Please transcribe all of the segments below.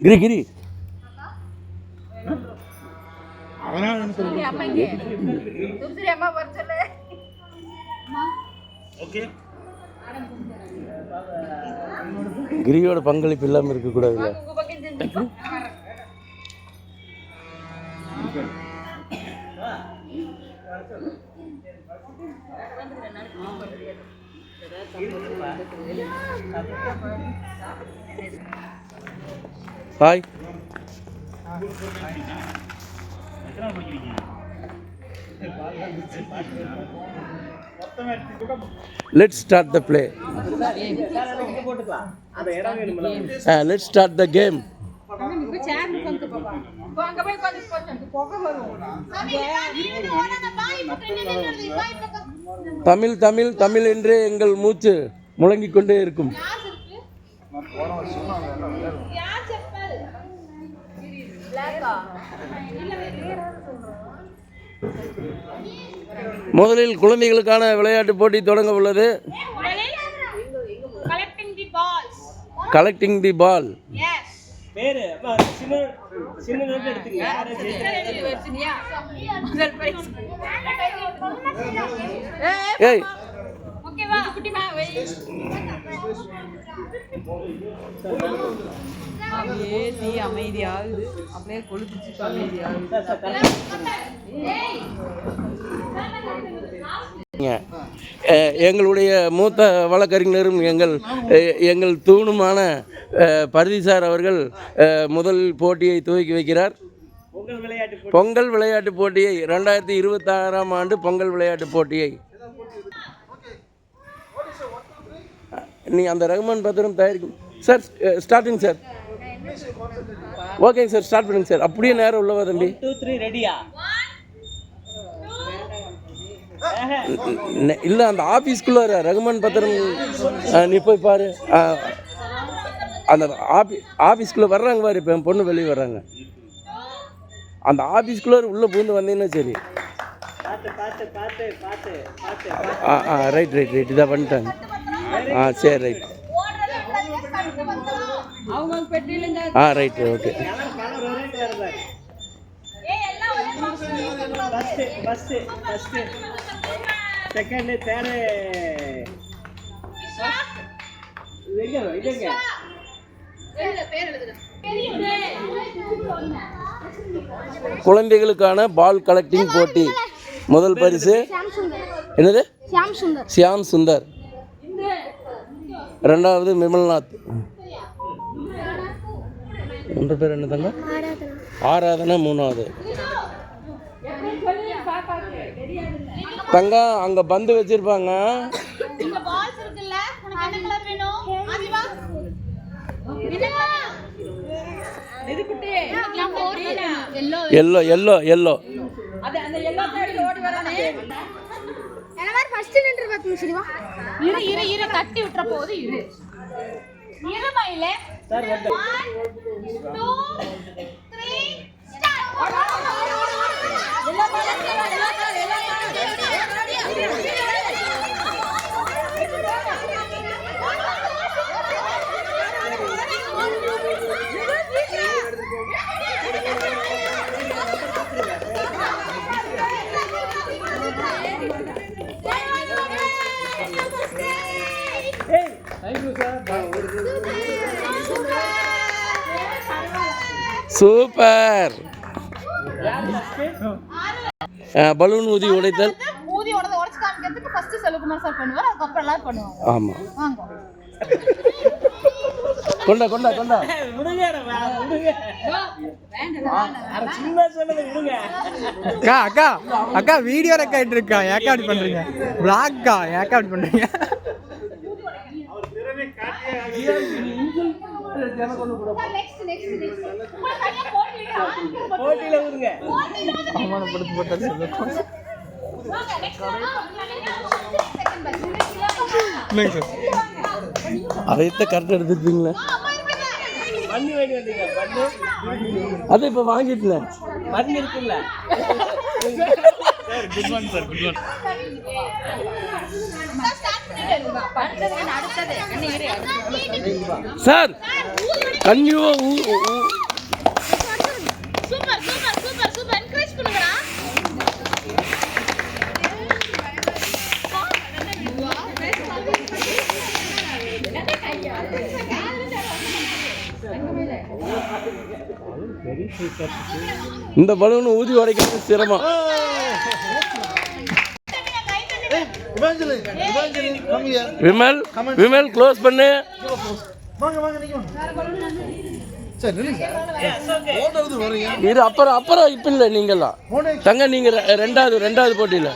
கிரி கிரி. கிரியோட பங்களிப்பு இல்லாமல் இருக்கக்கூடாதுல்ல hi let start the play let start the game Tamil Tamil Tamil என்றே எங்கள் மூச்சு முழங்கிக் கொண்டே இருக்கும். முதலில் குழந்தைகளுக்கான விளையாட்டு போட்டி தொடங்க உள்ளது. Collecting the ball. ஏய் வா? குட்டிமா, வை. அப்படியே தீ அமைதியாகுது அப்படியே கொளுத்துச்சு எங்களுடைய மூத்த வழக்கறிஞரும் எங்கள் எங்கள் தூணுமான பரதிசார் அவர்கள் முதல் போட்டியை துவக்கி வைக்கிறார். பொங்கல் விளையாட்டு போட்டியை ரெண்டாயிரத்தி இருபத்தாறாம் ஆண்டு பொங்கல் விளையாட்டு போட்டியை நீ அந்த ரகுமான் பத்திரம் தயாரிக்கும் சார் ஸ்டார்டிங் சார். ஓகேங்க சார் ஸ்டார்ட் பண்ணுங்க சார். அப்படியே நேரம் உள்ளவா தம்பி? Two, three, ரெடியா இல்லை அந்த ஆஃபீஸ்க்குள்ளே ரகுமான் பத்திரம் நீ போய் பாரு. அந்த ஆஃபீ ஆஃபீஸ்க்குள்ளே வர்றாங்க பாரு இப்போ என் பொண்ணு வெளியே வர்றாங்க. அந்த ஆஃபீஸ்க்குள்ளே உள்ளே பூந்து வந்தீங்கன்னா சரி. ஆ ஆ ரைட் ரைட் ரைட் இதாக பண்ணிட்டாங்க. ஆ சரி ரைட் ஆ ரைட் ஓகே குழந்தைகளுக்கான பால் கலெக்டிங் போட்டி. முதல் பரிசு. என்னது? சியாம் சுந்தர். ரெண்டாவது விமல்நாத். உன்ற பேர் என்ன தங்க? ஆராதனை மூணாவது. தங்க அங்க பந்து வச்சிருப்பாங்க. எல்லோ எல்லோ எல்லோ அது அந்த எல்லா சைடு ஓடி வரானே என்ன மாதிரி பார்த்து சரிவா இரு இரு இரு தட்டி விட்டுற போது இரு. இரு மயிலே. சார் வந்து. சூப்பர். பலூன் ஊதி உடைத்தல். ஊதி உடனே உடச்சு காமிக்கிறதுக்கு ஃபர்ஸ்ட் செல்வகுமார் சார் பண்ணுவார் அதுக்கப்புறம் எல்லாரும் பண்ணுவாங்க. வாங்க. கொண்டா கொண்டா கொண்டா. விடுங்க நம்ம, விடுங்க. அட சின்ன சொன்னதை விடுங்க. அக்கா அக்கா அக்கா வீடியோ ரெக்கார்ட் இருக்கா? ஏக்கா அப்படி பண்றீங்க. பிளாக்கா ஏக்கா அப்படி பண்றீங்க நெக்ஸ்ட் நெக்ஸ்ட் நெக்ஸ்ட் உங்களை கையை போட்டுடா போட்டியில விடுங்க அவமானப்படுத்தி போட்டா சொல்லுவோம் வாங்க நெக்ஸ்ட் செகண்ட் பை இல்லைங்க சார் அதைத்த கரெக்டாக எடுத்துருப்பீங்களே அதை இப்போ வாங்கிட்டேன் மருந்து இருக்குல்ல? பண்ணிட்டு அடுத்தது அடுத்தது சார் ஊதி கன்யூவா ஊ ஊ- super super super super. Encourage பண்ணுங்கடா. இந்த பலூன் ஊதி உடைக்கிறது சிரமம். விமல் விமல் க்ளோஸ் பண்ணு. நீங்க இது அப்புறம் அப்புறம் இப்போ இல்லை போனே தங்க நீங்கள் ரெ- ரெண்டாவது ரெண்டாவது போட்டியில்.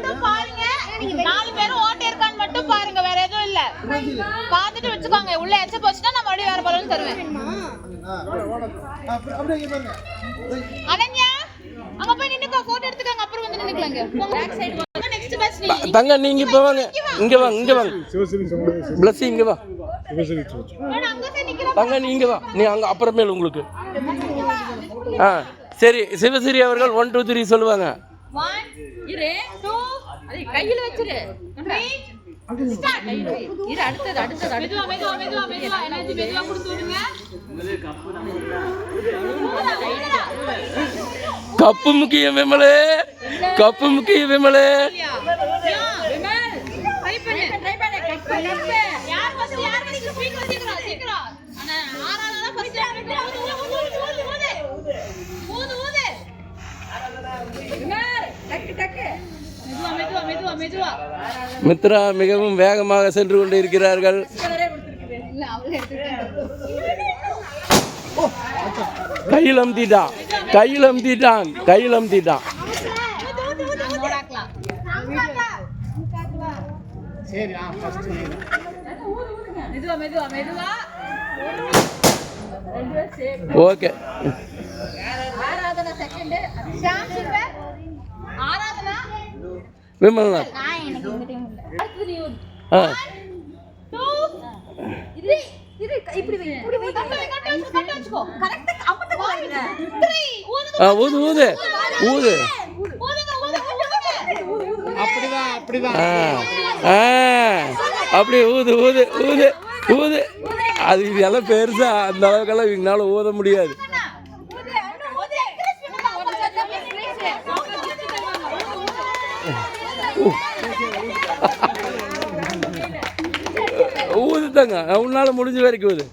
நீங்க பாருங்க. நாலு பேரும் ஓட்டை இருக்கான்னு மட்டும் பாருங்க வேற எதுவும் இல்ல. பார்த்துட்டு வச்சுக்கோங்க உள்ள எச்ச போச்சுன்னா நான் மறுபடியும் வேற பலூன் தருவேன். அங்க போய் நின்னுக்கோ போட்டோ எடுத்துக்கோங்க அப்புறம் வந்து நின்னுக்கலாங்க. நெக்ஸ்ட் தங்க நீங்கள் இப்போ வாங்க. இங்கே வாங்க இங்கே வாங்க பிளஸ் இங்கே வா. தங்க நீ இங்கே வா. நீ அங்கே அப்புறமேல் உங்களுக்கு. ஆ சரி சிவசிறி அவர்கள் ஒன் டூ த்ரீ சொல்லுவாங்க. ஒன் இரு டூ அதை கையில வச்சிரு. இரு. அடுத்தது அடுத்தது அடுத்தது. மெதுவா மெதுவா மெதுவா மெதுவா எனர்ஜி மெதுவா கொடுத்து விடுங்க. கப்பு முக்கியம் விமலே. கப்பு முக்கியம் விமலே ட்ரை பண்ணு ட்ரை பண்ணு கட் பண்ணு யார் ஃபர்ஸ்ட் யார் கடிக்கு குயிக் சீக்கிரம் சீக்கிரம் அண்ணா ஆறால தான் ஃபர்ஸ்ட் ஊது ஊது ஊது ஊது ஊது ஊது டக்கு டக்கு மெதுவா மெதுவா மெதுவா மெதுவா மித்ரா மிகவும் வேகமாக சென்று கொண்டு இருக்கிறார்கள். கையில் அமுத்திட்டான் கையில் அமுத்திட்டான் கையில் அமுத்திட்டான். ஓகே. ஆராதனா செகண்ட் ஆராதனா விமல்னா? நான் எனக்கு இந்த டைம் இல்ல. அடுத்து நீ ஊது ஆ. ஊது ஊது. ஊது. அப்படி ஊது ஊது ஊது. ஊது அது இது எல்லாம் பெருசா அந்த அளவுக்கெல்லாம் இவங்களால ஊத முடியாது. ஊதுதாங்க. உன்னால முடிஞ்ச வரைக்கும் ஊது.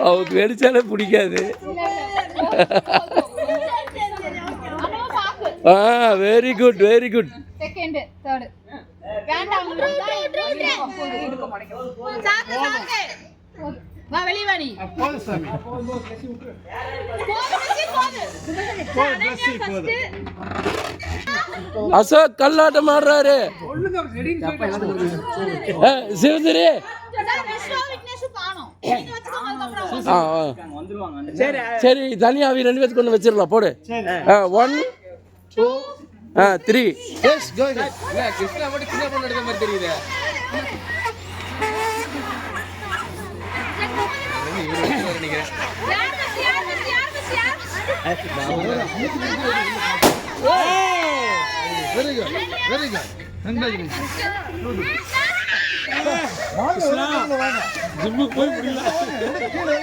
அவருக்கு வெடிச்சாலே பிடிக்காது. ஆ very good very good second third வேண்டாம் வா வெளிய வா நீ. போதும் சாமி. போது போது அசோக் கல்லாட்டம் ஆடுறாரு. சிவசரி. சரி தனியா அவங்க ரெண்டு பேத்துக்கு ஒன்று வச்சிடலாம் போடு. ஒன் டூ ஆ த்ரீ எஸ் கோ கோ யார் பஸ் யார் பஸ் யார் first very good very good ஜிம்முக்கு போய் முடியல கீழே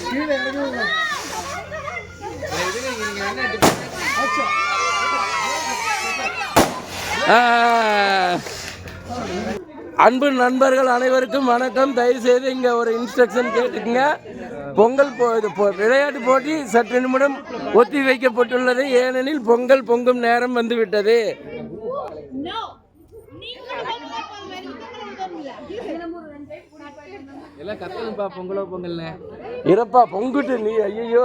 கீழே அன்பு நண்பர்கள் அனைவருக்கும் வணக்கம். தயவு செய்து இங்கே ஒரு இன்ஸ்ட்ரக்ஷன் கேட்டுக்கங்க. பொங்கல் போ இது போ- விளையாட்டு போட்டி சற்று நிமிடம் ஒத்தி வைக்கப்பட்டுள்ளது ஏனெனில் பொங்கல் பொங்கும் நேரம் வந்துவிட்டது நோ நீங்க எல்லாம் கத்தலும்பா பொங்கலோ பொங்கல்னு. இறப்பா பொங்குட்டு நீ ஐயோ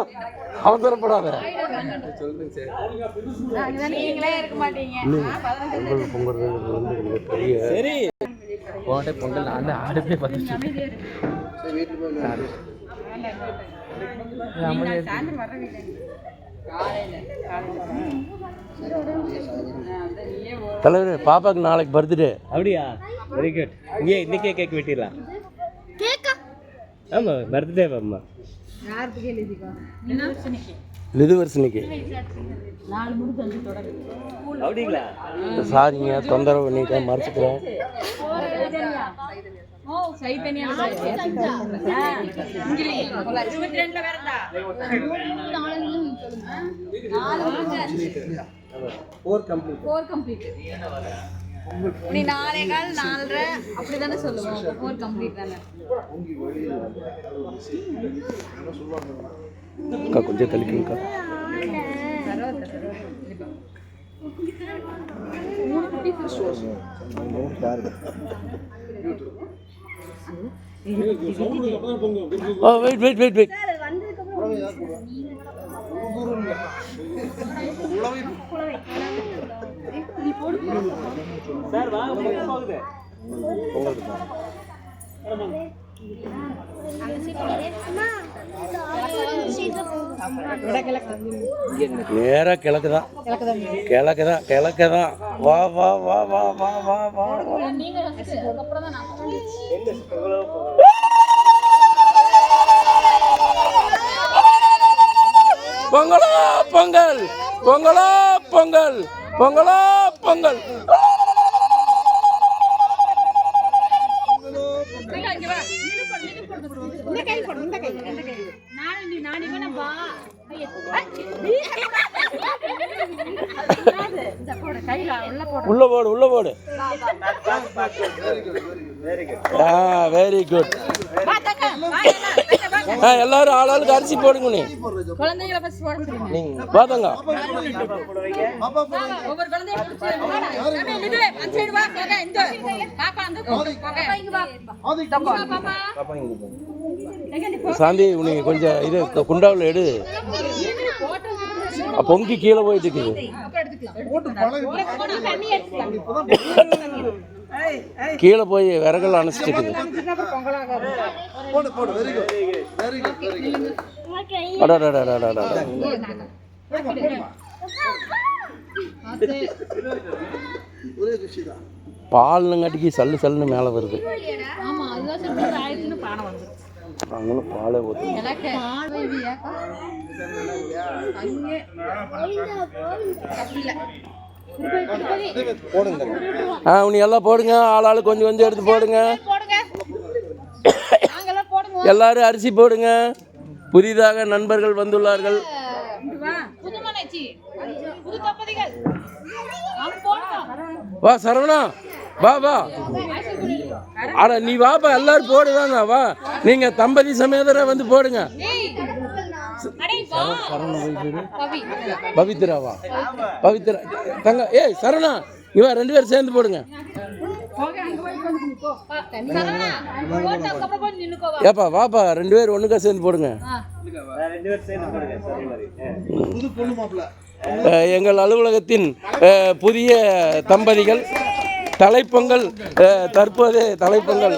அவசரப்படாத. சொல்லுங்க சார் நீங்களே இருக்க மாட்டீங்க. பொங்கல் பொங்குறது வந்து பெரிய சரி. போன பொங்கல் நான் நீயே தலைவர் பாப்பாக்கு நாளைக்கு பர்த்டே அப்படியா? வெரி குட் இங்கே இன்னைக்கே கேக் வெட்டிடலாம். ஆமாம் பர்த்டே அம்மா லிதுவர்ஷினிக்கு அப்படிங்களா சாரிங்க தொந்தரவு பண்ணிட்டேன் மறைச்சிக்கிறேன் இருபத்தி ரெண்டுல வேறதா ஃபோர் கம்ப்ளீட் நீ நாலே கால் நாலரை அப்படிதானே சொல்லுவோம். ஃபோர் கம்ப்ளீட் தானே. அக்கா கொஞ்சம் தள்ளிக்கணுக்கா ஓ wait wait wait wait sir வா போகுது போகுது கிழக்கு தான் கிழக்கு தான் கிழக்கு தான் வா வா வா வா வா வா வா. பொங்கலா பொங்கல். பொங்கலா பொங்கல். பொங்கலா குடும்பங்கள் உள்ள போடு உள்ள போடு. வெரி குட் ஆ எல்லாரும் ஆளாளுக்கு அரிசி போடுங்க நீ. நீங்க பாத்தங்க சாந்தி உனக்கு கொஞ்சம் இது குண்டாவில் எடு. பொங்கி கீழே போயிட்டு இருக்குது. கீழே போய் விறகுல அணைச்சிட்டு பால்னுங்காட்டிக்கு சல்லு சல்லுன்னு மேலே வருது. அவங்களும் பாலை ஊற்று போடுங்க ஆ உனி எல்லாம் போடுங்க. ஆளாளு கொஞ்சம் கொஞ்சம் எடுத்து போடுங்க. எல்லாரும் அரிசி போடுங்க. புதிதாக நண்பர்கள் வந்துள்ளார்கள். வா சரவணா. வா வா. அட நீ வாப்பா எல்லாரும் போடுதாங்க வா. நீங்க தம்பதி சமேதரை வந்து போடுங்க. சரண பவித்ராவா? பவித்ரா தங்க ஏய் சரணா இவன் ரெண்டு பேரும் சேர்ந்து போடுங்க. ஏப்பா வாப்பா ரெண்டு பேர் ஒண்ணுக்கா சேர்ந்து போடுங்க. எங்கள் அலுவலகத்தின் புதிய தம்பதிகள் தலைப்பொங்கல் தற்போது தலைப்பொங்கல்.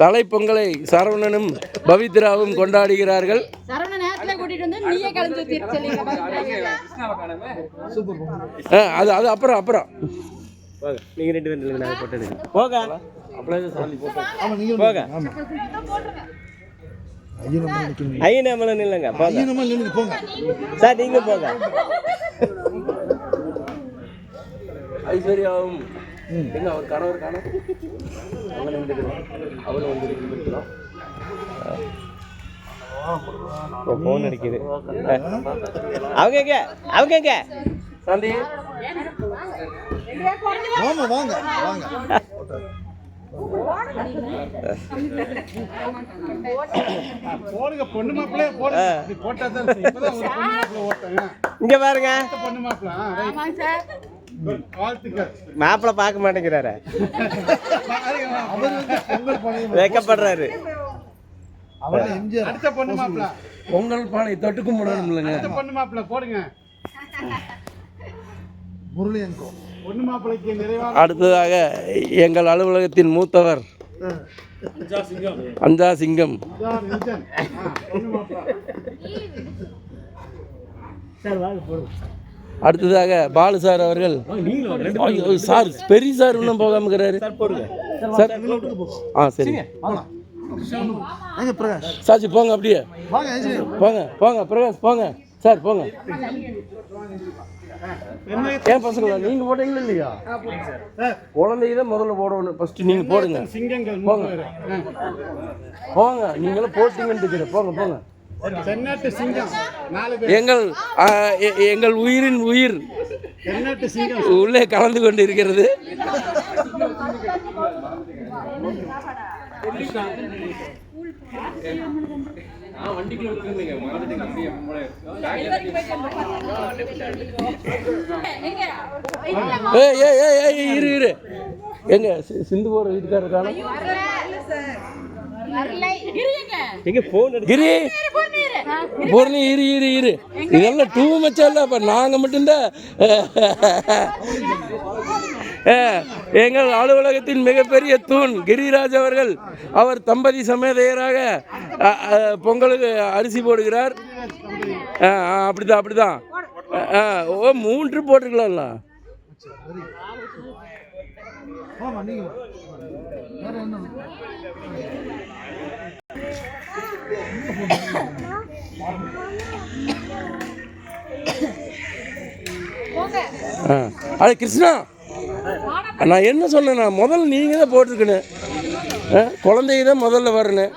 தலைப்பொங்கலை சரவணனும் பவித்ராவும் கொண்டாடுகிறார்கள். அது அது அப்புறம் அப்புறம். நீங்க ரெண்டு பேரும் போக போக ஐயனாமலை நில்லுங்க போங்க. சார் நீங்க போங்க. ஐஸ்வர்யாவும் எங்க அவர் கணவர் காணும். அவங்க வந்துருக்கலாம் ஃபோன் அடிக்குது. அவங்க எங்க? அவங்க எங்க? சாந்தி. போடுங்க பொண்ணு மாப்பிள்ளையே போடுங்க. இப்படி போட்டா தான் சரி. இப்பதான் ஒரு பொண்ணு மாப்பிள்ளை ஓட்டாங்க இங்க பாருங்க. பொண்ணு மாப்பிள்ளை ஆ, right. Good. வாழ்த்துக்கள். மாப்பிள்ளை பார்க்க மாட்டேங்கிறாரு. வெக்கப்படுறாரு. அடுத்த பொண்ணு மாப்பிள்ளை. பொங்கல் பானை தொட்டு கும்பிடணும் இல்லைங்க அடுத்த பொண்ணு மாப்பிள்ளை போடுங்க. மாப்பிள்ளைக்கு நிறைவான அடுத்ததாக எங்கள் அலுவலகத்தின் மூத்தவர் அஞ்சா சிங்கம். அடுத்ததாக பாலு சார் அவர்கள். சார் பெரிய சார் இன்னும் போகாம இருக்கிறாரு சார் ஆ சரிங்க சாச்சி போங்க அப்படியே. போங்க போங்க பிரகாஷ் போங்க. சார் போங்க. ஏன் பசங்களா? நீங்க போட்டீங்களா இல்லையா? குழந்தைங்க தான் முதல்ல போடணும். ஃபர்ஸ்ட் நீங்க போடுங்க. சிங்கங்கள்? போங்க. போங்க. நீங்களும் போட்டீங்கன்னு போங்க போங்க. எங்கள் எங்கள் உயிரின் உயிர். உள்ளே கலந்து கொண்டு இருக்கிறது. ஏய் ஏய் ஏய் ஏய் இரு இரு. எங்க சி- சிந்து போற வீட்டுக்காரர் காணோம் கிரி பூர்ணி இரு இரு இரு. இதெல்லாம் டூ மச்சா இல்லை அப்போ நாங்கள் மட்டும்தான். எங்கள் அலுவலகத்தின் மிகப்பெரிய தூண் கிரிராஜ் அவர்கள் அவர் தம்பதி சமேதையராக பொங்கலுக்கு அரிசி போடுகிறார். அப்படிதான் அப்படிதான். ஓ மூன்று போட்டிருக்கலாம்ல. ஆ. அது கிருஷ்ணா! நான் என்ன சொன்னேன்னா முதல்ல நீங்கள் தான் போட்டிருக்கணும். ஆ, குழந்தைங்க தான் முதல்ல வரணும்.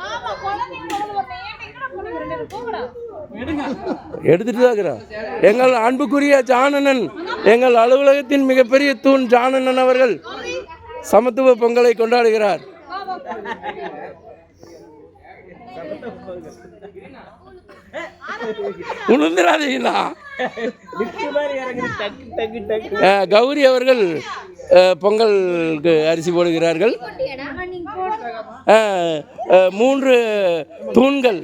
எடுத்துட்டு தான் இருக்கிறேன். எங்கள் அன்புக்குரிய ஜானனன் எங்கள் அலுவலகத்தின் மிகப்பெரிய தூண் ஜானனன் அவர்கள் சமத்துவ பொங்கலை கொண்டாடுகிறார். உணர்ந்துடாதீங்களா கௌரி அவர்கள் பொங்கலுக்கு அரிசி போடுகிறார்கள். மூன்று தூண்கள்.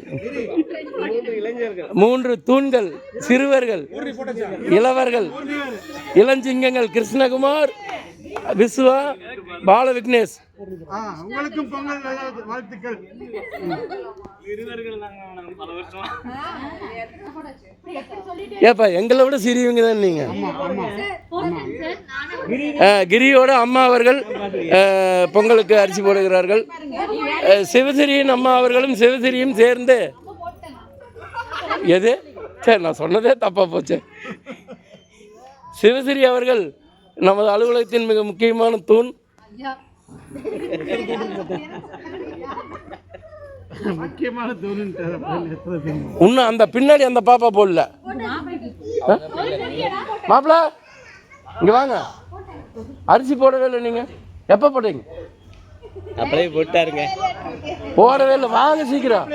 மூன்று தூண்கள் சிறுவர்கள் இளவர்கள் இளஞ்சிங்கங்கள் கிருஷ்ணகுமார் விஸ்வா பால விக்னேஷ். உங்களுக்கும் பொங்கல் வாழ்த்துக்கள். ஏப்பா எங்களை விட சிறியவங்க தான் நீங்கள் கிரியோட அம்மா அவர்கள் பொங்கலுக்கு அரிசி போடுகிறார்கள். சிவசிரியின் அம்மா அவர்களும் சிவசிரியும் சேர்ந்து எது? சரி நான் சொன்னதே தப்பாக போச்சு. சிவசிரி அவர்கள் நமது அலுவலகத்தின் மிக முக்கியமான தூண். முக்கியமான இன்னும் அந்த பின்னாடி அந்த பாப்பா போடல. மாப்பிள இங்க வாங்க. அரிசி போடவே இல்லை நீங்க. எப்போ போட்டீங்க அப்படியே போட்டாருங்க. போடவே இல்லை வாங்க சீக்கிரம்.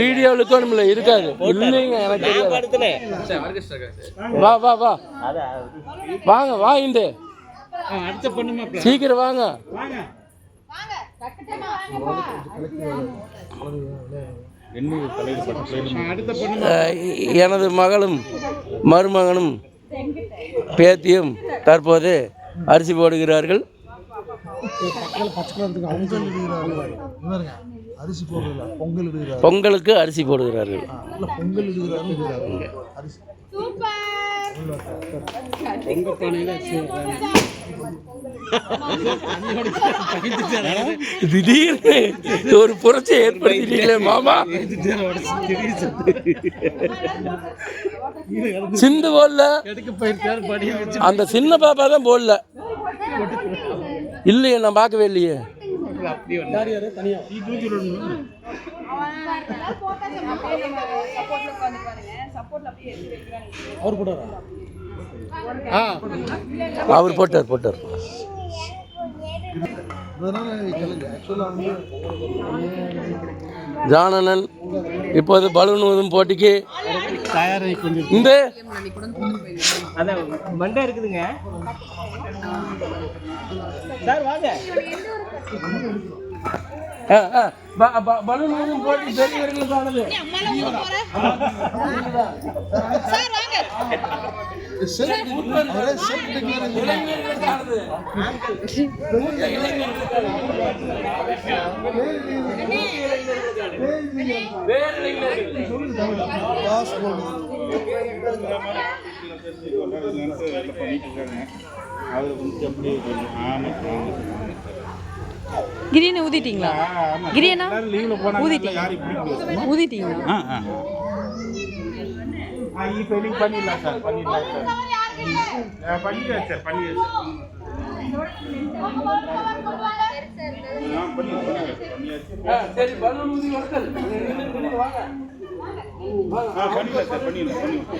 வீடியோ இருக்கணும்ல இருக்காது. இல்லைங்க எனக்கு வா வா வா. வாங்க வா இந்த. அடுத்த பொண்ணு மாப்பிள்ள சீக்கிரம் வாங்க. எனது மகளும் மருமகனும் பேத்தியும் தற்போது அரிசி போடுகிறார்கள். அரிசி பொங்கல் இடுகிறார். பொங்கலுக்கு அரிசி போடுகிறார்கள். இல்ல பொங்கல் இடுகிறாரு. அரிசி. திடீர்னு ஒரு புரட்சி ஏற்படுத்திட்டீங்களே மாமா. சிந்து போடல. அந்த சின்ன பாப்பா தான் போடல. இல்லையே நான் பார்க்கவே இல்லையே. அவர் கூட அவர் போட்டார் போட்டார். ஜானனன் இப்போது பலூன் போட்டிக்கு. தயாராகி இந்த அதான் மண்டை இருக்குதுங்க. சார் வாங்க. ஆ, ஆ, ப- ப- பலூன் ஊதும் போட்டி பெரியவர்களுக்கானது சார். வாங்க. அவரே கிரியனை ஊதிட்டீங்களா? கிரியனா? ஊதிட்டீங்க ஊதிட்டீங்களா? இப்போ நீங்கள் பண்ணிடலாம் சார் பண்ணிடலாம் சார். ஆ, பண்ணிடுறேன் சார் பண்ணிடுறேன் சார். ஆ பண்ணிடுறேன் பண்ணியாச்சு சரி பலூன் ஊதி வாங்க. பண்ணிடலாம் பண்ணிடலாம்